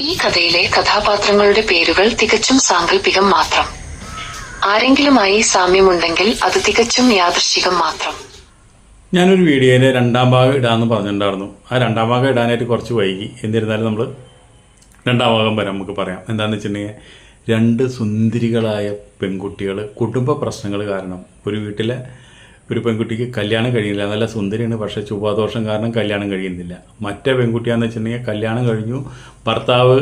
ഈ കഥയിലെ കഥാപാത്രങ്ങളുടെ പേരുകൾ തികച്ചും സാങ്കല്പികം മാത്രം. ആരെങ്കിലുമായി സാമ്യമുണ്ടെങ്കിൽ അത് തികച്ചും യാദൃശികം മാത്രം. ഞാനൊരു വീഡിയോയിലെ രണ്ടാം ഭാഗം ഇടാമെന്ന് പറഞ്ഞിട്ടുണ്ടായിരുന്നു. ആ രണ്ടാം ഭാഗം ഇടാനായിട്ട് കുറച്ച് വൈകി. എന്നിരുന്നാലും നമ്മൾ രണ്ടാം ഭാഗം വരെ നമുക്ക് പറയാം. എന്താണെന്ന് വെച്ചിട്ടുണ്ടെങ്കിൽ രണ്ട് സുന്ദരികളായ പെൺകുട്ടികൾ കുടുംബ പ്രശ്നങ്ങൾ കാരണം ഒരു വീട്ടിലെ ഒരു പെൺകുട്ടിക്ക് കല്യാണം കഴിയുന്നില്ല. നല്ല സുന്ദരിയാണ് പക്ഷേ ചൊവ്വാദോഷം കാരണം കല്യാണം കഴിയുന്നില്ല. മറ്റേ പെൺകുട്ടിയാന്ന് വെച്ചിട്ടുണ്ടെങ്കിൽ കല്യാണം കഴിഞ്ഞു. ഭർത്താവ്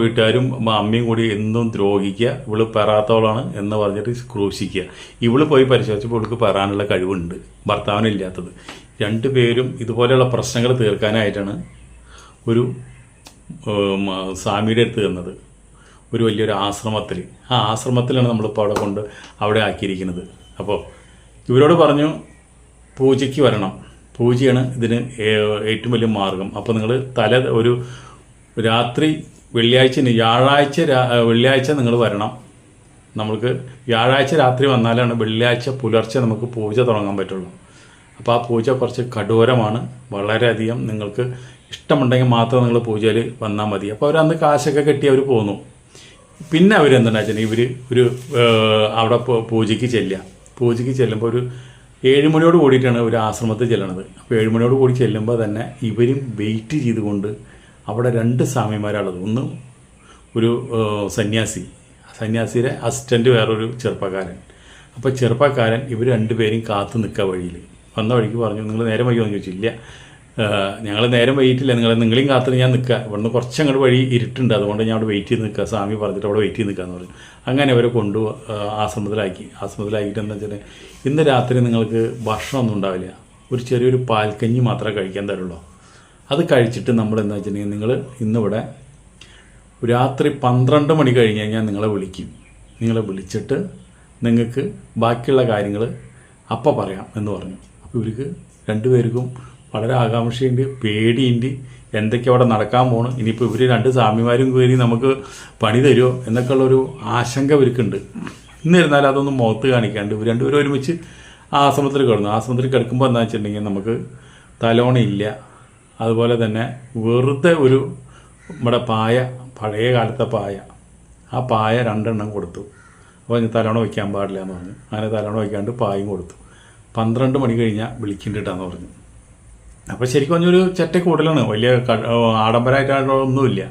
വീട്ടുകാരും അമ്മയും കൂടി എന്നും ദ്രോഹിക്കുക. ഇവൾ പെറാത്തവളാണ് എന്ന് പറഞ്ഞിട്ട് ക്രൂശിക്കുക. ഇവൾ പോയി പരിശോധിച്ചപ്പോൾ ഇവൾക്ക് പെറാനുള്ള കഴിവുണ്ട്. ഭർത്താവിനില്ലാത്തത്. രണ്ടുപേരും ഇതുപോലെയുള്ള പ്രശ്നങ്ങൾ തീർക്കാനായിട്ടാണ് ഒരു സ്വാമിയുടെ അടുത്ത് തന്നത് ഒരു വലിയൊരു ആശ്രമത്തിൽ. ആ ആശ്രമത്തിലാണ് നമ്മളിപ്പോൾ അവിടെ കൊണ്ട് അവിടെ ആക്കിയിരിക്കുന്നത്. അപ്പോൾ ഇവരോട് പറഞ്ഞു പൂജയ്ക്ക് വരണം. പൂജയാണ് ഇതിന് ഏറ്റവും വലിയ മാർഗം. അപ്പോൾ നിങ്ങൾ തല ഒരു രാത്രി വെള്ളിയാഴ്ച വ്യാഴാഴ്ച വെള്ളിയാഴ്ച നിങ്ങൾ വരണം. നമ്മൾക്ക് വ്യാഴാഴ്ച രാത്രി വന്നാലാണ് വെള്ളിയാഴ്ച പുലർച്ചെ നമുക്ക് പൂജ തുടങ്ങാൻ പറ്റുള്ളൂ. അപ്പോൾ ആ പൂജ കുറച്ച് കഠോരമാണ്. വളരെയധികം നിങ്ങൾക്ക് ഇഷ്ടമുണ്ടെങ്കിൽ മാത്രം നിങ്ങൾ പൂജയിൽ വന്നാൽ മതി. അപ്പോൾ അവരന്ന് കാശൊക്കെ കെട്ടി അവർ പോന്നു. പിന്നെ വെച്ചാൽ ഇവർ ഒരു അവിടെ പൂജയ്ക്ക് ചെല്ലുക. പൂജയ്ക്ക് ചെല്ലുമ്പോൾ ഒരു ഏഴുമണിയോട് കൂടിയിട്ടാണ് ഒരു ആശ്രമത്തിൽ ചെല്ലണത്. അപ്പോൾ ഏഴുമണിയോട് കൂടി ചെല്ലുമ്പോൾ തന്നെ ഇവരും വെയിറ്റ് ചെയ്തുകൊണ്ട് അവിടെ രണ്ട് സ്വാമിമാരാണുള്ളത്. ഒന്ന് ഒരു സന്യാസി. സന്യാസിയുടെ അസിസ്റ്റന്റ് വേറൊരു ചെറുപ്പക്കാരൻ. അപ്പോൾ ചെറുപ്പക്കാരൻ ഇവർ രണ്ടുപേരും കാത്തു നിൽക്കുക വഴിയിൽ വന്ന വഴിക്ക് പറഞ്ഞു നിങ്ങൾ നേരെ വൈകി വന്നു ഇല്ല. ഞങ്ങൾ നേരം വൈകിട്ടില്ല. നിങ്ങൾ നിങ്ങളെയും കാത്തു ഞാൻ നിൽക്കുക ഇവിടുന്ന് കുറച്ച് അങ്ങോട്ട് വഴി ഇരുട്ടുണ്ട്. അതുകൊണ്ട് ഞാൻ അവിടെ വെയിറ്റ് ചെയ്ത് നിൽക്കുക സ്വാമി പറഞ്ഞിട്ട് അവിടെ വെയിറ്റ് ചെയ്ത് നിൽക്കാന്ന് പറഞ്ഞു. അങ്ങനെ അവരെ കൊണ്ടു ആശ്രമത്തിലാക്കി. ആശ്രമത്തിലാക്കിയിട്ട് എന്താ വെച്ചാൽ ഇന്ന് രാത്രി നിങ്ങൾക്ക് ഭക്ഷണമൊന്നും ഉണ്ടാവില്ല. ഒരു ചെറിയൊരു പാൽക്കഞ്ഞി മാത്രമേ കഴിക്കാൻ തരുള്ളൂ. അത് കഴിച്ചിട്ട് നമ്മൾ എന്താ വെച്ചിട്ടുണ്ടെങ്കിൽ നിങ്ങൾ ഇന്നിവിടെ രാത്രി പന്ത്രണ്ട് മണി കഴിഞ്ഞ് കഴിഞ്ഞാൽ നിങ്ങളെ വിളിക്കും. നിങ്ങളെ വിളിച്ചിട്ട് നിങ്ങൾക്ക് ബാക്കിയുള്ള കാര്യങ്ങൾ അപ്പം പറയാം എന്ന് പറഞ്ഞു. അപ്പോൾ ഇവർക്ക് രണ്ടുപേർക്കും വളരെ ആകാംക്ഷയുണ്ട് പേടിയുണ്ട്. എന്തൊക്കെ അവിടെ നടക്കാൻ പോകണം ഇനിയിപ്പോൾ ഇവർ രണ്ട് സ്വാമിമാരും കയറി നമുക്ക് പണി തരുമോ? എന്നൊക്കെയുള്ളൊരു ആശങ്ക ഇവർക്കുണ്ട്. എന്നിരുന്നാലും അതൊന്നും മുഖത്ത് കാണിക്കാണ്ട് ഇവർ രണ്ടുപേരും ഒരുമിച്ച് ആശ്രമത്തിൽ കിടന്നു. ആശ്രമത്തിൽ കിടക്കുമ്പോൾ എന്താ വെച്ചിട്ടുണ്ടെങ്കിൽ നമുക്ക് തലോണയില്ല അതുപോലെ തന്നെ വെറുതെ ഒരു നമ്മുടെ പായ പഴയ കാലത്തെ പായ. ആ പായ രണ്ടെണ്ണം കൊടുത്തു. അപ്പോൾ തലോണ വയ്ക്കാൻ പാടില്ല എന്ന് പറഞ്ഞു. അങ്ങനെ തലോണ വയ്ക്കാണ്ട് പായും കൊടുത്തു. പന്ത്രണ്ട് മണി കഴിഞ്ഞാൽ വിളിക്കണ്ടിട്ടാന്ന് പറഞ്ഞു. അപ്പോൾ ശരിക്കും പറഞ്ഞൊരു ചെറ്റ കൂടലാണ്. വലിയ ആഡംബരമായിട്ടൊന്നുമില്ല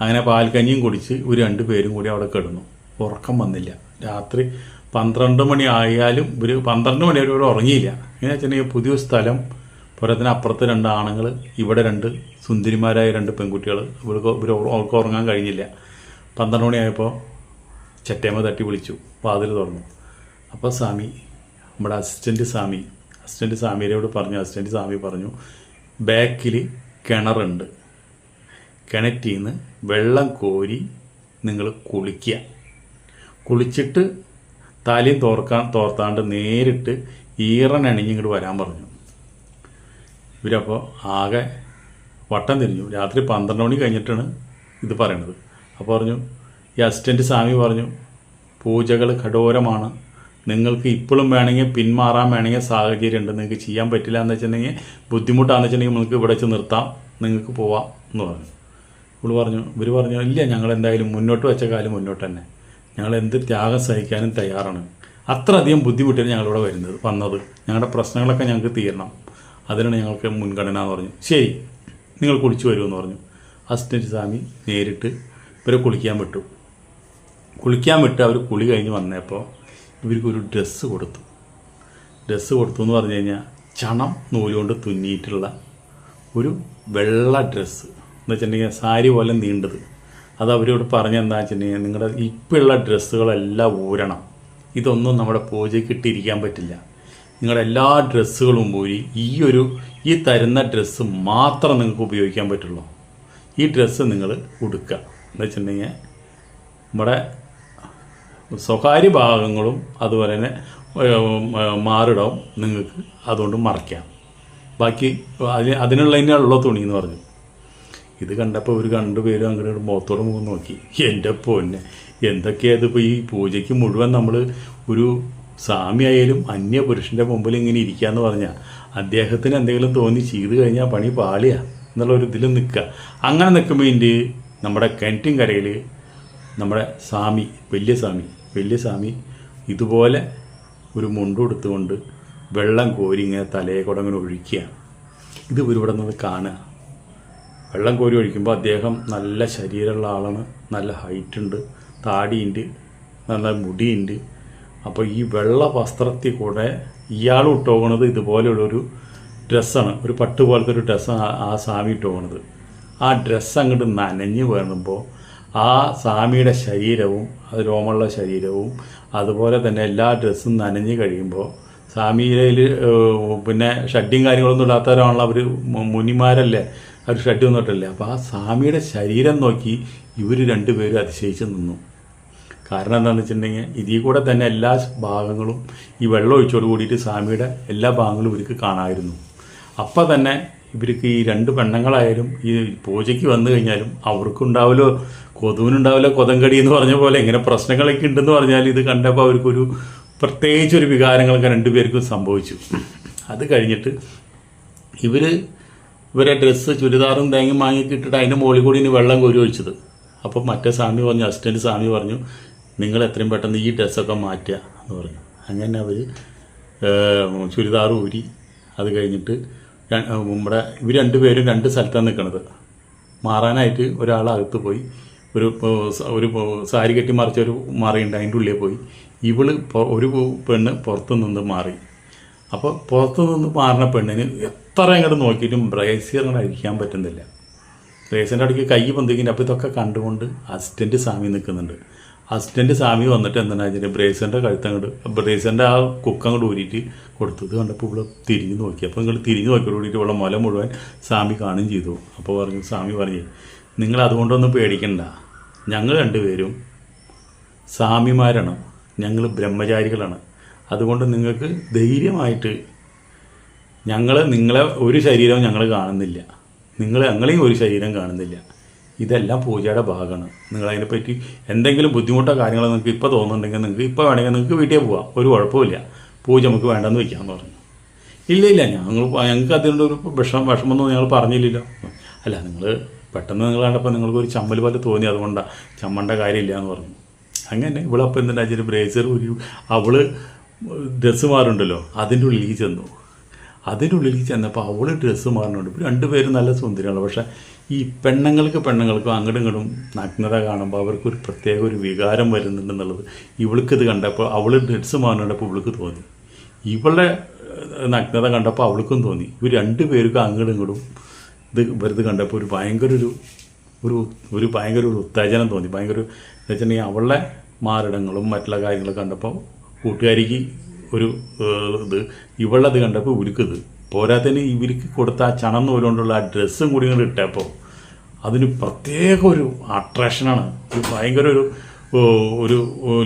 അങ്ങനെ പാൽക്കഞ്ഞിയും കുടിച്ച് ഒരു രണ്ട് പേരും കൂടി അവിടെ കിടന്നു. ഉറക്കം വന്നില്ല. രാത്രി പന്ത്രണ്ട് മണി ആയാലും ഒരു പന്ത്രണ്ട് മണി വരെ ഉറങ്ങിയില്ല. എങ്ങനെ വെച്ചിട്ടുണ്ടെങ്കിൽ പുതിയ സ്ഥലം പോരാത്തിന് അപ്പുറത്ത് രണ്ട് ആണുങ്ങൾ ഇവിടെ രണ്ട് സുന്ദരിമാരായ രണ്ട് പെൺകുട്ടികൾ ഇവർക്ക് ഇവർ അവർക്ക് ഉറങ്ങാൻ കഴിഞ്ഞില്ല. പന്ത്രണ്ട് മണിയായപ്പോൾ ചെറ്റേമ്മ തട്ടി വിളിച്ചു. വാതിൽ തുറന്നു. അപ്പോൾ സ്വാമി നമ്മുടെ അസിസ്റ്റന്റ് സ്വാമി അസിസ്റ്റന്റ് സ്വാമിയോട് പറഞ്ഞു അസിസ്റ്റന്റ് സാമി പറഞ്ഞു ബാക്കിൽ കിണറുണ്ട്. കിണറ്റിൽ നിന്ന് വെള്ളം കോരി നിങ്ങൾ കുളിക്കുക കുളിച്ചിട്ട് തലയും തോർക്കാൻ തോർത്താണ്ട് നേരിട്ട് ഈറൻ അണിഞ്ഞിങ്ങോട്ട് വരാൻ പറഞ്ഞു. ഇവരപ്പോൾ ആകെ വട്ടം തിരിഞ്ഞു. രാത്രി പന്ത്രണ്ട് മണി കഴിഞ്ഞിട്ടാണ് ഇത് പറയണത്. അപ്പോൾ പറഞ്ഞു ഈ അസിസ്റ്റന്റ് സ്വാമി പറഞ്ഞു പൂജകൾ കഠോരമാണ്. നിങ്ങൾക്ക് ഇപ്പോഴും വേണമെങ്കിൽ പിന്മാറാൻ വേണമെങ്കിൽ സാഹചര്യം ഉണ്ട്. നിങ്ങൾക്ക് ചെയ്യാൻ പറ്റില്ല എന്ന് വെച്ചിട്ടുണ്ടെങ്കിൽ ബുദ്ധിമുട്ടാന്ന് വെച്ചിട്ടുണ്ടെങ്കിൽ നിങ്ങൾക്ക് ഇവിടെ വെച്ച് നിർത്താം. നിങ്ങൾക്ക് പോവാം എന്ന് പറഞ്ഞു. ഇവൾ പറഞ്ഞു ഇവർ പറഞ്ഞു ഇല്ല ഞങ്ങൾ എന്തായാലും മുന്നോട്ട് വെച്ച കാലം മുന്നോട്ട് തന്നെ. ഞങ്ങൾ എന്ത് ത്യാഗം സഹിക്കാനും തയ്യാറാണ്. അത്രയധികം ബുദ്ധിമുട്ടിയാണ് ഞങ്ങളിവിടെ വരുന്നത് വന്നത്. ഞങ്ങളുടെ പ്രശ്നങ്ങളൊക്കെ ഞങ്ങൾക്ക് തീരണം. അതിനാണ് ഞങ്ങൾക്ക് മുൻഗണന എന്ന് പറഞ്ഞു. ശരി നിങ്ങൾ കുളിച്ചു വരുമെന്ന് പറഞ്ഞു. അസിസ്റ്റന്റ് സ്വാമി നേരിട്ട് ഇവരെ കുളിക്കാൻ വിട്ടു. കുളിക്കാൻ വിട്ട് അവർ കുളി കഴിഞ്ഞ് വന്നപ്പോൾ ഇവർക്കൊരു ഡ്രസ്സ് കൊടുത്തു. ഡ്രസ്സ് കൊടുത്തു എന്ന് പറഞ്ഞു കഴിഞ്ഞാൽ ചണം നൂലുകൊണ്ട് തുന്നിയിട്ടുള്ള ഒരു വെള്ള ഡ്രസ്സ്. എന്ന് വെച്ചിട്ടുണ്ടെങ്കിൽ സാരി പോലെ നീണ്ടത്. അത് അവരോട് പറഞ്ഞെന്താ വെച്ചിട്ടുണ്ടെങ്കിൽ നിങ്ങളുടെ ഇപ്പോഴുള്ള ഡ്രസ്സുകളെല്ലാം ഊരണം. ഇതൊന്നും നമ്മുടെ പൂജയ്ക്ക് ഇട്ടിരിക്കാൻ പറ്റില്ല. നിങ്ങളുടെ എല്ലാ ഡ്രസ്സുകളും പോയി ഈ ഒരു ഈ തരുന്ന ഡ്രസ്സ് മാത്രം നിങ്ങൾക്ക് ഉപയോഗിക്കാൻ പറ്റുള്ളൂ. ഈ ഡ്രസ്സ് നിങ്ങൾ ഉടുക്കുക. എന്ന് വെച്ചിട്ടുണ്ടെങ്കിൽ നമ്മുടെ സ്വകാര്യ ഭാഗങ്ങളും അതുപോലെ തന്നെ മാറിടവും നിങ്ങൾക്ക് അതുകൊണ്ട് മറയ്ക്കാം. ബാക്കി അതിന് അതിനുള്ള ഉള്ള തുണി എന്ന് പറഞ്ഞു. ഇത് കണ്ടപ്പോൾ ഒരു രണ്ടുപേരും അങ്ങനെ മുഖത്തോട് മുഖം നോക്കി. എന്റെ പൊന്നെ എന്തൊക്കെയാണ് ഇപ്പോൾ ഈ പൂജയ്ക്ക് മുഴുവൻ നമ്മൾ ഒരു സ്വാമിയായാലും അന്യ പുരുഷന്റെ മുമ്പിൽ ഇങ്ങനെ ഇരിക്കാന്ന് പറഞ്ഞാൽ അദ്ദേഹത്തിന് എന്തെങ്കിലും തോന്നി ചെയ്തു കഴിഞ്ഞാൽ പണി പാളിയാ എന്നുള്ള ഒരു ഇതിൽ നിൽക്കുക അങ്ങനെ നിൽക്കുമ്പോൾ ഇതിന്റെ നമ്മുടെ കിണറ്റിൻ കരയിൽ നമ്മുടെ സ്വാമി വലിയ സ്വാമി വലിയ സ്വാമി ഇതുപോലെ ഒരു മുണ്ടെടുത്തുകൊണ്ട് വെള്ളം കോരി ഇങ്ങനെ തലയെ കൂടെ അങ്ങനെ ഒഴിക്കുകയാണ് ഇത് ഇവിടെ നിന്ന് കാണുക. വെള്ളം കോരി ഒഴിക്കുമ്പോൾ അദ്ദേഹം നല്ല ശരീരമുള്ള ആളാണ് നല്ല ഹൈറ്റ് ഉണ്ട് താടിയുണ്ട് നല്ല മുടിയുണ്ട്. അപ്പോൾ ഈ വെള്ള വസ്ത്രത്തിൽ കൂടെ ഇയാൾ ഇട്ടുപോകണത് ഇതുപോലെയുള്ളൊരു ഡ്രസ്സാണ് ഒരു പട്ട് പോലത്തെ ഒരു ഡ്രസ്സാണ് ആ സ്വാമി ഇട്ടുപോകണത് ആ ഡ്രസ്സ് അങ്ങോട്ട് നനഞ്ഞ് വീണുമ്പോൾ ആ സ്വാമിയുടെ ശരീരവും അത് രോമമുള്ള ശരീരവും അതുപോലെ തന്നെ എല്ലാ ഡ്രസ്സും നനഞ്ഞു കഴിയുമ്പോൾ സ്വാമിയിൽ പിന്നെ ഷഡ്ഡിയും കാര്യങ്ങളൊന്നും ഇല്ലാത്തവരാണല്ലോ അവർ മുനിമാരല്ലേ? അവർ ഷഡ്ഡി ഇട്ടല്ലേ അപ്പോൾ ആ സ്വാമിയുടെ ശരീരം നോക്കി ഇവർ രണ്ടുപേരും അതിശയിച്ച് നിന്നു. കാരണം എന്താണെന്ന് വെച്ചിട്ടുണ്ടെങ്കിൽ ഇതിൽ കൂടെ തന്നെ എല്ലാ ഭാഗങ്ങളും ഈ വെള്ളം ഒഴിച്ചോട് കൂടിയിട്ട് സ്വാമിയുടെ എല്ലാ ഭാഗങ്ങളും ഇവർക്ക് കാണാമായിരുന്നു അപ്പം തന്നെ ഇവർക്ക് ഈ രണ്ട് പെണ്ണുങ്ങളായാലും ഈ പൂജയ്ക്ക് വന്നു കഴിഞ്ഞാലും അവർക്കുണ്ടാവലോ കൊതുവിനുണ്ടാവലോ കൊതങ്കടി എന്ന് പറഞ്ഞ പോലെ ഇങ്ങനെ പ്രശ്നങ്ങളൊക്കെ ഉണ്ടെന്ന് പറഞ്ഞാൽ ഇത് കണ്ടപ്പോൾ അവർക്കൊരു പ്രത്യേകിച്ച് ഒരു വികാരങ്ങളൊക്കെ രണ്ടുപേർക്കും സംഭവിച്ചു. അത് കഴിഞ്ഞിട്ട് ഇവർ ഇവരെ ഡ്രസ്സ് ചുരിദാറും തേങ്ങയും വാങ്ങിക്കിട്ടിട്ട് അതിന്റെ മുകളിൽ കൂടി ഇനി വെള്ളം കോരി ഒഴിച്ചത്. അപ്പോൾ മറ്റേ സ്വാമി പറഞ്ഞു അസിസ്റ്റന്റ് സ്വാമി പറഞ്ഞു നിങ്ങൾ എത്രയും പെട്ടെന്ന് ഈ ഡ്രസ്സൊക്കെ മാറ്റുക എന്ന് പറഞ്ഞു. അങ്ങനെ അവർ ചുരിദാർ ഊരി അത് കഴിഞ്ഞിട്ട് നമ്മുടെ ഇവർ രണ്ടുപേരും രണ്ട് സ്ഥലത്താണ് നിൽക്കുന്നത് മാറാനായിട്ട് ഒരാൾ അകത്ത് പോയി ഒരു ഒരു സാരി കെട്ടി മറിച്ച ഒരു മാറിയുണ്ട് അതിന്റെ ഉള്ളിൽ പോയി. ഇവൾ ഒരു പെണ്ണ് പുറത്ത് നിന്ന് മാറി. അപ്പോൾ പുറത്ത് നിന്ന് മാറുന്ന പെണ്ണിന് എത്ര അങ്ങോട്ട് നോക്കിയിട്ടും അങ്ങോട്ട് അഴിക്കാൻ പറ്റുന്നില്ല. ബ്രേസിന്റെ അടുക്ക് കൈ പന്തിക്കുന്നുണ്ട് അപ്പോൾ ഇതൊക്കെ കണ്ടുകൊണ്ട് അസിസ്റ്റന്റ് സ്വാമി നിൽക്കുന്നുണ്ട്. അസിസ്റ്റന്റ് സ്വാമി വന്നിട്ട് എന്താണ് വെച്ചാൽ ബ്രേസിന്റെ കഴുത്തങ്ങോട്ട് ബ്രേസറിന്റെ ആ കുക്ക് അങ്ങോട്ട് ഊരിയിട്ട് കൊടുത്തത്. കണ്ടപ്പോൾ ഇവിടെ തിരിഞ്ഞു നോക്കി. അപ്പോൾ നിങ്ങൾ തിരിഞ്ഞു നോക്കിയോട് കൂടിയിട്ട് ഇവിടെ മുല മുഴുവൻ സ്വാമി കാണുകയും ചെയ്തു. അപ്പോൾ പറഞ്ഞു സ്വാമി പറഞ്ഞു നിങ്ങൾ അതുകൊണ്ടൊന്നും പേടിക്കണ്ട. ഞങ്ങൾ രണ്ടുപേരും സ്വാമിമാരാണ്. ഞങ്ങൾ ബ്രഹ്മചാരികളാണ്. അതുകൊണ്ട് നിങ്ങൾക്ക് ധൈര്യമായിട്ട് ഞങ്ങൾ നിങ്ങളെ ഒരു ശരീരവും ഞങ്ങൾ കാണുന്നില്ല. നിങ്ങൾ ഞങ്ങളെയും ഒരു ശരീരം കാണുന്നില്ല. ഇതെല്ലാം പൂജയുടെ ഭാഗമാണ്. നിങ്ങൾ അതിനെപ്പറ്റി എന്തെങ്കിലും ബുദ്ധിമുട്ടോ കാര്യങ്ങളോ നിങ്ങൾക്ക് ഇപ്പോൾ തോന്നുന്നുണ്ടെങ്കിൽ നിങ്ങൾക്ക് ഇപ്പോൾ വേണമെങ്കിൽ നിങ്ങൾക്ക് വീട്ടിൽ പോവാം. ഒരു കുഴപ്പമില്ല പൂജ നമുക്ക് വേണ്ടെന്ന് വയ്ക്കാമെന്ന് പറഞ്ഞു. ഇല്ല ഇല്ല. ഞങ്ങൾ ഞങ്ങൾക്ക് അതിന്റെ ഒരു വിഷമം വിഷമമൊന്നും ഞങ്ങൾ പറഞ്ഞില്ലല്ലോ. അല്ല നിങ്ങൾ പെട്ടെന്ന് നിങ്ങൾ കണ്ടപ്പോൾ നിങ്ങൾക്ക് ഒരു ചമ്മൽ പോലെ തോന്നി. അതുകൊണ്ടാണ് ചമ്മണ്ട കാര്യമില്ല എന്ന് പറഞ്ഞു. അങ്ങനെ ഇവളപ്പം എന്തിനാ ചെറിയ ബ്രേസർ ഒരു അവൾ ഡ്രസ്സ് മാറുണ്ടല്ലോ അതിന്റെ ഉള്ളിലേക്ക് ചെന്നു. അതിന്റെ ഉള്ളിലേക്ക് ചെന്നപ്പോൾ അവൾ ഡ്രസ്സ് മാറുന്നുണ്ട് രണ്ടുപേരും നല്ല സുന്ദരിയാണ് പക്ഷേ ഈ പെണ്ണുങ്ങൾക്ക് പെണ്ണുങ്ങൾക്കും അങ്ങോട്ടും നഗ്നത കാണുമ്പോൾ അവർക്കൊരു പ്രത്യേക ഒരു വികാരം വരുന്നുണ്ടെന്നുള്ളത് ഇവൾക്കിത് കണ്ടപ്പോൾ അവൾ ഡ്രസ്സ് മാറുന്നുണ്ടപ്പോൾ ഇവൾക്ക് തോന്നി. ഇവളുടെ നഗ്നത കണ്ടപ്പോൾ അവൾക്കും തോന്നി. ഇവർ രണ്ടുപേർക്കും അങ്ങോട്ടും ഇങ്ങോട്ടും ഇത് വെറുതെ കണ്ടപ്പോൾ ഒരു ഭയങ്കര ഒരു ഒരു ഒരു ഭയങ്കര ഒരു ഉത്തേജനം തോന്നി. ഭയങ്കര ഒരു എന്ന് വെച്ചിട്ടുണ്ടെങ്കിൽ അവളുടെ മാറിടങ്ങളും മറ്റുള്ള കാര്യങ്ങളും കണ്ടപ്പോൾ കൂട്ടുകാരിക്ക് ഒരു ഇത് ഇവളത് കണ്ടപ്പോൾ ഇവർക്കിത് പോരാത്തതിന് ഇവർക്ക് കൊടുത്ത ആ ചണം നൂലുകൊണ്ടുള്ള ആ ഡ്രസ്സും കൂടി ഇങ്ങോട്ട് ഇട്ടപ്പോൾ അതിന് പ്രത്യേക ഒരു അട്രാക്ഷനാണ് ഒരു ഭയങ്കര ഒരു ഒരു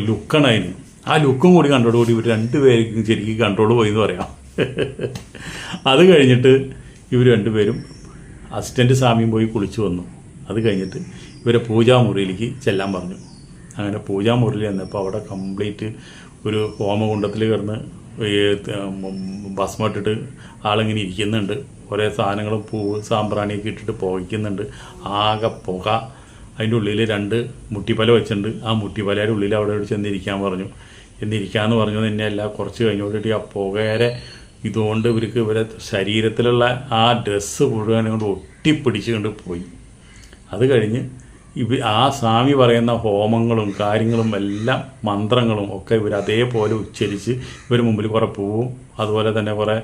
ലുക്കാണ് അതിന്. ആ ലുക്കും കൂടി കണ്ടോടുകൂടി ഇവർ രണ്ടുപേർക്കും ശരിക്കും കൺട്രോൾ പോയി എന്ന് പറയാം. അത് കഴിഞ്ഞിട്ട് ഇവർ രണ്ടുപേരും അസിസ്റ്റന്റ് സ്വാമിയും പോയി കുളിച്ചു വന്നു. അത് കഴിഞ്ഞിട്ട് ഇവരെ പൂജാമുറിയിലേക്ക് ചെല്ലാൻ പറഞ്ഞു. അങ്ങനെ പൂജാമുറിയിൽ ചെന്നപ്പോൾ അവിടെ കംപ്ലീറ്റ് ഒരു ഹോമകുണ്ടത്തിൽ കിടന്ന് ഈ ആളിങ്ങനെ ഇരിക്കുന്നുണ്ട്. കുറേ സാധനങ്ങളും പൂവ് സാമ്പ്രാണിയൊക്കെ ഇട്ടിട്ട് പുകയ്ക്കുന്നുണ്ട്. ആകെ പുക. അതിന്റെ ഉള്ളിൽ രണ്ട് മുട്ടിപ്പല വെച്ചിട്ടുണ്ട്. ആ മുട്ടിപ്പലയുടെ ഉള്ളിൽ അവിടെ ചെന്നിരിക്കാൻ പറഞ്ഞു. എന്നിരിക്കാന്ന് പറഞ്ഞു തന്നെയല്ല കുറച്ച് കഴിഞ്ഞോട്ടിട്ട് ആ പുകയരെ ഇതുകൊണ്ട് ഇവർക്ക് ഇവരെ ശരീരത്തിലുള്ള ആ ഡ്രസ്സ് മുഴുവൻ കൊണ്ട് ഒട്ടിപ്പിടിച്ചുകൊണ്ട് പോയി. അത് കഴിഞ്ഞ് ആ സ്വാമി പറയുന്ന ഹോമങ്ങളും കാര്യങ്ങളും എല്ലാം മന്ത്രങ്ങളും ഒക്കെ ഇവർ അതേപോലെ ഉച്ചരിച്ച് ഇവർ മുമ്പിൽ കുറേ പൂവും അതുപോലെ തന്നെ കുറേ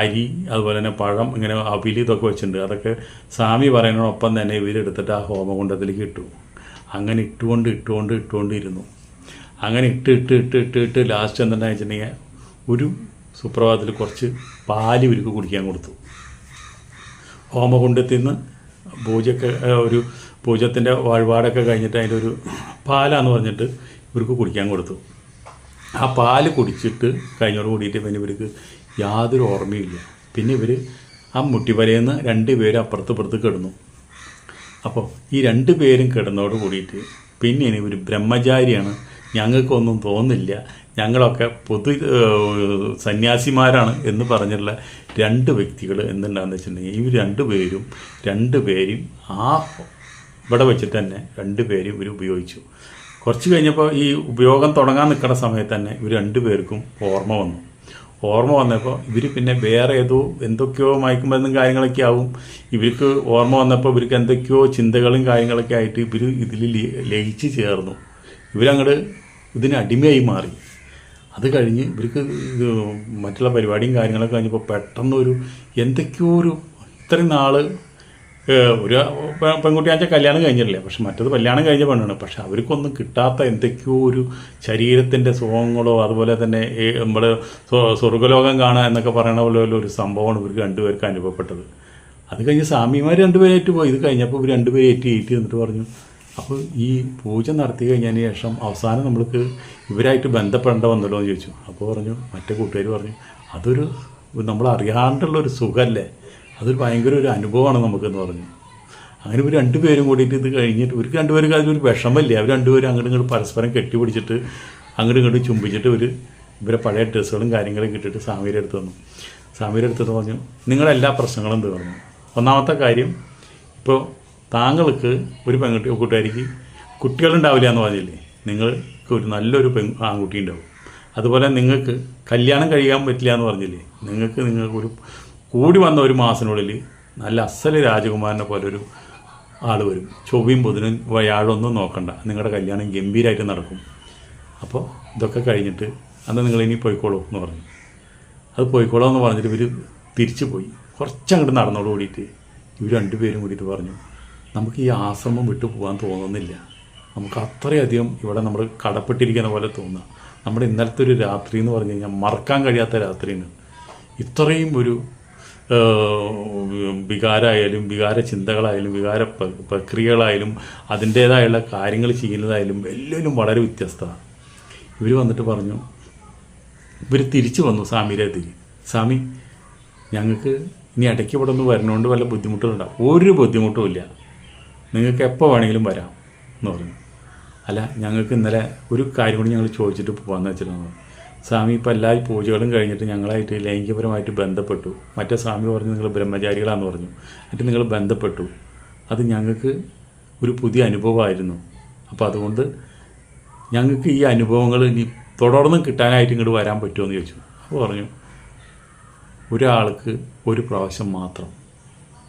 അരി അതുപോലെ തന്നെ പഴം ഇങ്ങനെ അവിൽ ഇതൊക്കെ വെച്ചിട്ടുണ്ട്. അതൊക്കെ സ്വാമി പറയുന്നതിനൊപ്പം തന്നെ ഇവരെടുത്തിട്ട് ആ ഹോമകുണ്ടത്തിലേക്ക് ഇട്ടു. അങ്ങനെ ഇട്ടുകൊണ്ട് ഇട്ടുകൊണ്ട് ഇട്ടുകൊണ്ട് ഇരുന്നു. അങ്ങനെ ഇട്ട് ഇട്ട് ഇട്ട് ഇട്ട് ഇട്ട് ലാസ്റ്റ് എന്താണെന്ന് വെച്ചിട്ടുണ്ടെങ്കിൽ ഒരു സുപ്രഭാതത്തിൽ കുറച്ച് പാൽ ഉരുക്ക് കുടിക്കാൻ കൊടുത്തു. ഹോമകുണ്ടത്തിൽ നിന്ന് പൂജക്ക് ഒരു പൂജത്തിന്റെ വഴിപാടൊക്കെ കഴിഞ്ഞിട്ട് അതിന്റെ ഒരു പാലാന്ന് പറഞ്ഞിട്ട് ഇവർക്ക് കുടിക്കാൻ കൊടുത്തു. ആ പാൽ കുടിച്ചിട്ട് കഴിഞ്ഞോട് കൂടിയിട്ട് പിന്നെ ഇവർക്ക് യാതൊരു ഓർമ്മയില്ല പിന്നെ ഇവർ ആ മുട്ടിവലയിൽ രണ്ട് പേര് അപ്പുറത്ത് ഇപ്പുറത്ത് കിടന്നു. അപ്പോൾ ഈ രണ്ട് പേരും കിടന്നോട് കൂടിയിട്ട് പിന്നെ ഇവർ ബ്രഹ്മചാരിയാണ്. ഞങ്ങൾക്കൊന്നും തോന്നില്ല ഞങ്ങളൊക്കെ പൊതു സന്യാസിമാരാണ് എന്ന് പറഞ്ഞിട്ടുള്ള രണ്ട് വ്യക്തികൾ എന്തുണ്ടാന്ന് വെച്ചിട്ടുണ്ടെങ്കിൽ ഇവർ രണ്ട് പേരും രണ്ട് പേരും ആ ഇവിടെ വെച്ചിട്ട് തന്നെ രണ്ടുപേരും ഇവർ ഉപയോഗിച്ചു. കുറച്ച് കഴിഞ്ഞപ്പോൾ ഈ ഉപയോഗം തുടങ്ങാൻ നിൽക്കുന്ന സമയത്ത് തന്നെ ഇവർ രണ്ടുപേർക്കും ഓർമ്മ വന്നു. ഓർമ്മ വന്നപ്പോൾ ഇവർ പിന്നെ വേറെ ഏതോ എന്തൊക്കെയോ മയക്കുമരുന്നും കാര്യങ്ങളൊക്കെ ആവും. ഇവർക്ക് ഓർമ്മ വന്നപ്പോൾ ഇവർക്ക് എന്തൊക്കെയോ ചിന്തകളും കാര്യങ്ങളൊക്കെ ആയിട്ട് ഇവർ ഇതിൽ ലയി- ലയിച്ച് ചേർന്നു. ഇവരങ്ങോട്ട് ഇതിന് അടിമയായി മാറി. അത് കഴിഞ്ഞ് ഇവർക്ക് മറ്റുള്ള പരിപാടിയും കാര്യങ്ങളൊക്കെ കഴിഞ്ഞപ്പോൾ പെട്ടെന്നൊരു എന്തൊക്കെയോ ഒരു ഇത്രയും ഏഹ്, ഒരു പെൺകുട്ടി പെൺകുട്ടിയാച്ച കല്യാണം കഴിഞ്ഞിട്ടില്ല? പക്ഷെ മറ്റത് കല്യാണം കഴിഞ്ഞ പെണ്ണാണ്. പക്ഷെ അവർക്കൊന്നും കിട്ടാത്ത എന്തൊക്കെയോ ഒരു ശരീരത്തിന്റെ സുഖങ്ങളോ അതുപോലെ തന്നെ നമ്മൾ സ്വർഗലോകം കാണുക എന്നൊക്കെ പറയണ പോലെ ഒരു സംഭവമാണ് ഇവർക്ക് രണ്ടുപേർക്ക് അനുഭവപ്പെട്ടത്. അത് കഴിഞ്ഞ് സ്വാമിമാർ രണ്ടുപേരേറ്റ് പോയി ഇത് കഴിഞ്ഞപ്പോൾ ഇവർ രണ്ടുപേരും ഏറ്റി ഏറ്റി എന്നിട്ട് പറഞ്ഞു അപ്പോൾ ഈ പൂജ നടത്തി കഴിഞ്ഞതിന് ശേഷം അവസാനം നമ്മൾക്ക് ഇവരായിട്ട് ബന്ധപ്പെടേണ്ട വന്നല്ലോ? എന്ന് ചോദിച്ചു. അപ്പോൾ പറഞ്ഞു മറ്റേ കൂട്ടുകാർ പറഞ്ഞു അതൊരു ഒരു സുഖമല്ലേ അതൊരു ഭയങ്കര ഒരു അനുഭവമാണ് നമുക്കെന്ന് പറഞ്ഞു. അങ്ങനെ ഇവർ രണ്ടുപേരും കൂടിയിട്ട് ഇത് കഴിഞ്ഞിട്ട് ഇവർക്ക് രണ്ടുപേർക്ക് അതിലൊരു വിഷമമില്ല. അവർ രണ്ടുപേരും അങ്ങോട്ട് ഇങ്ങോട്ട് പരസ്പരം കെട്ടിപ്പിടിച്ചിട്ട് അങ്ങോട്ട് ഇങ്ങോട്ട് ചുംബിച്ചിട്ട് ഒരു ഇവരെ പഴയ ഡ്രസ്സുകളും കാര്യങ്ങളും കിട്ടിയിട്ട് സാമീരെ അടുത്ത് വന്നു. സാമീരെ അടുത്ത് പറഞ്ഞു നിങ്ങളുടെ എല്ലാ പ്രശ്നങ്ങളും തീർന്നു ഒന്നാമത്തെ കാര്യം ഇപ്പോൾ താങ്കൾക്ക് ഒരു പെൺകുട്ടി കൂട്ടുകാരിക്ക് കുട്ടികളുണ്ടാവില്ല എന്ന് പറഞ്ഞില്ലേ? നിങ്ങൾക്ക് ഒരു നല്ലൊരു പെൺ ആൺകുട്ടി ഉണ്ടാവും. അതുപോലെ നിങ്ങൾക്ക് കല്യാണം കഴിയാൻ പറ്റില്ല എന്ന് പറഞ്ഞില്ലേ? നിങ്ങൾക്ക് നിങ്ങൾക്ക് ഒരു കൂടി വന്ന ഒരു മാസത്തിനുള്ളിൽ നല്ല അസൽ രാജകുമാരനെ പോലെ ഒരു ആൾ വരും. ചൊവ്വയും ബുധനും വ്യാഴമൊന്നും നോക്കണ്ട. നിങ്ങളുടെ കല്യാണം ഗംഭീരമായിട്ട് നടക്കും. അപ്പോൾ ഇതൊക്കെ കഴിഞ്ഞിട്ട് അന്ന് നിങ്ങൾ ഇനി പോയിക്കോളൂ എന്ന് പറഞ്ഞു. അത് പോയിക്കോളൂ എന്ന് പറഞ്ഞിട്ട് ഇവർ തിരിച്ചു പോയി. കുറച്ചങ്ങോട്ട് നടന്നോട് കൂടിയിട്ട് ഇവർ രണ്ടുപേരും കൂടിയിട്ട് പറഞ്ഞു നമുക്ക് ഈ ആശ്രമം വിട്ടു പോകാൻ തോന്നുന്നില്ല. നമുക്ക് അത്രയധികം ഇവിടെ നമ്മൾ കടപ്പെട്ടിരിക്കുന്ന പോലെ തോന്നുക നമ്മുടെ ഇന്നലത്തെ ഒരു രാത്രി എന്ന് പറഞ്ഞു കഴിഞ്ഞാൽ മറക്കാൻ കഴിയാത്ത രാത്രിയാണ്. ഇത്രയും ഒരു വികാരമായാലും വികാര ചിന്തകളായാലും വികാര പ്ര- പ്രക്രിയകളായാലും അതിന്റേതായുള്ള കാര്യങ്ങൾ ചെയ്യുന്നതായാലും എല്ലാവരും വളരെ വ്യത്യസ്തമാണ്. ഇവർ വന്നിട്ട് പറഞ്ഞു ഇവർ തിരിച്ചു വന്നു സ്വാമിയുടെ അടുത്തേക്ക്. സ്വാമി ഞങ്ങൾക്ക് ഇനി ഇടയ്ക്ക് ഇവിടെ ഒന്ന് വരണോണ്ട് വല്ല ബുദ്ധിമുട്ടുകളുണ്ടാവും ഒരു ബുദ്ധിമുട്ടും ഇല്ല. നിങ്ങൾക്ക് എപ്പോൾ വേണമെങ്കിലും വരാം എന്ന് പറഞ്ഞു. അല്ല ഞങ്ങൾക്ക് ഇന്നലെ ഒരു കാര്യം കൂടി ഞങ്ങൾ ചോദിച്ചിട്ട് പോകാമെന്ന് വെച്ചിട്ടാണ് സ്വാമി ഇപ്പോൾ എല്ലാ പൂജകളും കഴിഞ്ഞിട്ട് ഞങ്ങളായിട്ട് ലൈംഗികപരമായിട്ട് ബന്ധപ്പെട്ടു. മറ്റേ സ്വാമി പറഞ്ഞു നിങ്ങൾ ബ്രഹ്മചാരികളാന്ന് പറഞ്ഞു. എന്നിട്ട് നിങ്ങൾ ബന്ധപ്പെട്ടു. അത് ഞങ്ങൾക്ക് ഒരു പുതിയ അനുഭവമായിരുന്നു. അപ്പോൾ അതുകൊണ്ട് ഞങ്ങൾക്ക് ഈ അനുഭവങ്ങൾ ഇനി തുടർന്നും കിട്ടാനായിട്ട് ഇങ്ങോട്ട് വരാൻ പറ്റുമോ എന്ന് ചോദിച്ചു. അപ്പോൾ പറഞ്ഞു ഒരാൾക്ക് ഒരു പ്രാവശ്യം മാത്രം.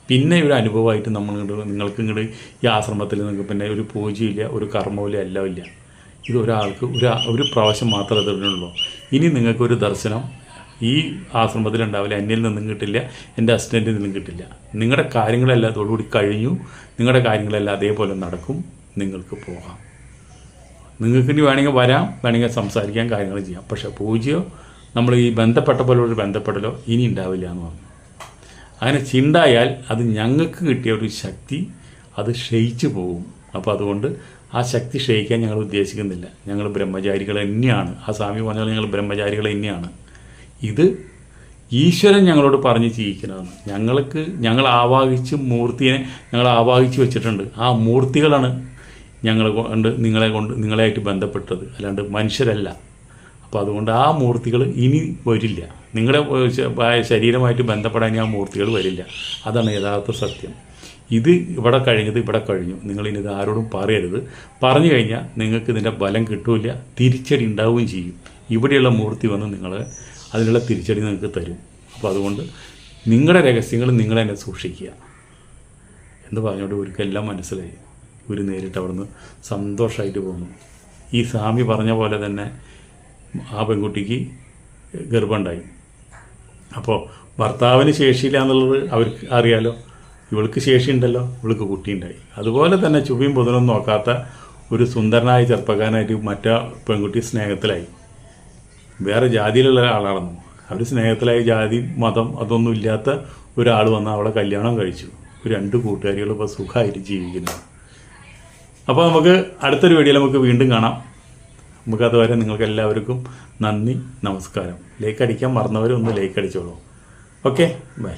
പിന്നെ ഒരു അനുഭവമായിട്ട് നമ്മൾ നിങ്ങൾക്ക് ഇങ്ങോട്ട് ഈ ആശ്രമത്തിൽ നിങ്ങൾക്ക് പിന്നെ ഒരു പൂജയില്ല ഒരു കർമ്മമില്ല എല്ലാം ഇല്ല. ഇത് ഒരാൾക്ക് ഒരു ഒരു പ്രാവശ്യം മാത്രമേ തരുന്നുള്ളൂ. ഇനി നിങ്ങൾക്കൊരു ദർശനം ഈ ആശ്രമത്തിൽ ഉണ്ടാവില്ല എന്നിൽ നിന്നും കിട്ടില്ല എന്റെ അസിസ്റ്റന്റിൽ നിന്നും കിട്ടില്ല. നിങ്ങളുടെ കാര്യങ്ങളെല്ലാം അതോടുകൂടി കഴിഞ്ഞു. നിങ്ങളുടെ കാര്യങ്ങളെല്ലാം അതേപോലെ നടക്കും. നിങ്ങൾക്ക് പോകാം. നിങ്ങൾക്ക് ഇനി വേണമെങ്കിൽ വരാം വേണമെങ്കിൽ സംസാരിക്കാൻ കാര്യങ്ങൾ ചെയ്യാം. പക്ഷേ പൂജയോ നമ്മൾ ഈ ബന്ധപ്പെട്ട പോലെ ഒരു ബന്ധപ്പെടലോ ഇനി ഉണ്ടാവില്ല എന്ന് പറഞ്ഞു. അങ്ങനെ ചിണ്ടായാൽ അത് ഞങ്ങൾക്ക് കിട്ടിയ ഒരു ശക്തി അത് ക്ഷയിച്ചു പോകും. അപ്പോൾ അതുകൊണ്ട് ആ ശക്തി ക്ഷയിക്കാൻ ഞങ്ങൾ ഉദ്ദേശിക്കുന്നില്ല. ഞങ്ങൾ ബ്രഹ്മചാരികൾ തന്നെയാണ്. ആ സ്വാമി പറഞ്ഞാൽ ഞങ്ങൾ ബ്രഹ്മചാരികൾ തന്നെയാണ്. ഇത് ഈശ്വരൻ ഞങ്ങളോട് പറഞ്ഞ് ചെയ്യിക്കുന്നതാണ് ഞങ്ങൾക്ക് ഞങ്ങൾ ആവാഹിച്ച് മൂർത്തിയെ ഞങ്ങൾ ആവാഹിച്ച് വെച്ചിട്ടുണ്ട്. ആ മൂർത്തികളാണ് ഞങ്ങളെ കൊണ്ട് നിങ്ങളെ കൊണ്ട് നിങ്ങളെയായിട്ട് ബന്ധപ്പെട്ടത്. അല്ലാണ്ട് മനുഷ്യരല്ല. അപ്പോൾ അതുകൊണ്ട് ആ മൂർത്തികൾ ഇനി വരില്ല. നിങ്ങളുടെ ശരീരമായിട്ട് ബന്ധപ്പെടാൻ ആ മൂർത്തികൾ വരില്ല. അതാണ് യഥാർത്ഥ സത്യം. ഇത് ഇവിടെ കഴിഞ്ഞത് ഇവിടെ കഴിഞ്ഞു. നിങ്ങൾ ഇനി ഇത് ആരോടും പറയരുത്. പറഞ്ഞു കഴിഞ്ഞാൽ നിങ്ങൾക്ക് ഇതിന്റെ ബലം കിട്ടൂല തിരിച്ചടി ഉണ്ടാവുകയും ചെയ്യും. ഇവിടെയുള്ള മൂർത്തി വന്ന് നിങ്ങളെ അതിനുള്ള തിരിച്ചടി നിങ്ങൾക്ക് തരും. അപ്പോൾ അതുകൊണ്ട് നിങ്ങളുടെ രഹസ്യങ്ങൾ നിങ്ങൾ തന്നെ സൂക്ഷിക്കുക. എന്ന് പറഞ്ഞുകൊണ്ട് ഇവർക്കെല്ലാം മനസ്സിലായി. ഇവർ നേരിട്ട് അവിടുന്ന് സന്തോഷമായിട്ട് പോന്നു. ഈ സ്വാമി പറഞ്ഞ പോലെ തന്നെ ആ പെൺകുട്ടിക്ക് ഗർഭമുണ്ടായി അപ്പോൾ ഭർത്താവിന് ശേഷിയില്ല എന്നുള്ളത് അവർക്ക് അറിയാലോ. ഇവൾക്ക് ശേഷിയുണ്ടല്ലോ ഇവൾക്ക് കുട്ടിയുണ്ടായി. അതുപോലെ തന്നെ ചുവയും പൊതുവും നോക്കാത്ത ഒരു സുന്ദരനായ ചെറുപ്പക്കാരനായിട്ട് മറ്റേ പെൺകുട്ടി സ്നേഹത്തിലായി. വേറെ ജാതിയിലുള്ള ആളാണെന്നു. അവർ സ്നേഹത്തിലായി ജാതി മതം അതൊന്നും ഇല്ലാത്ത ഒരാൾ വന്ന് അവളെ കല്യാണം കഴിച്ചു. രണ്ട് കൂട്ടുകാരികൾ ഇപ്പോൾ സുഖമായിട്ട് ജീവിക്കുന്നു. അപ്പോൾ നമുക്ക് അടുത്തൊരു വീഡിയോയിൽ നമുക്ക് വീണ്ടും കാണാം. നമുക്ക് അതുവരെ നിങ്ങൾക്ക് എല്ലാവർക്കും നന്ദി നമസ്കാരം. ലൈക്ക് അടിക്കാൻ മറന്നവരൊന്ന് ലൈക്ക് അടിച്ചോളൂ. Okay bye.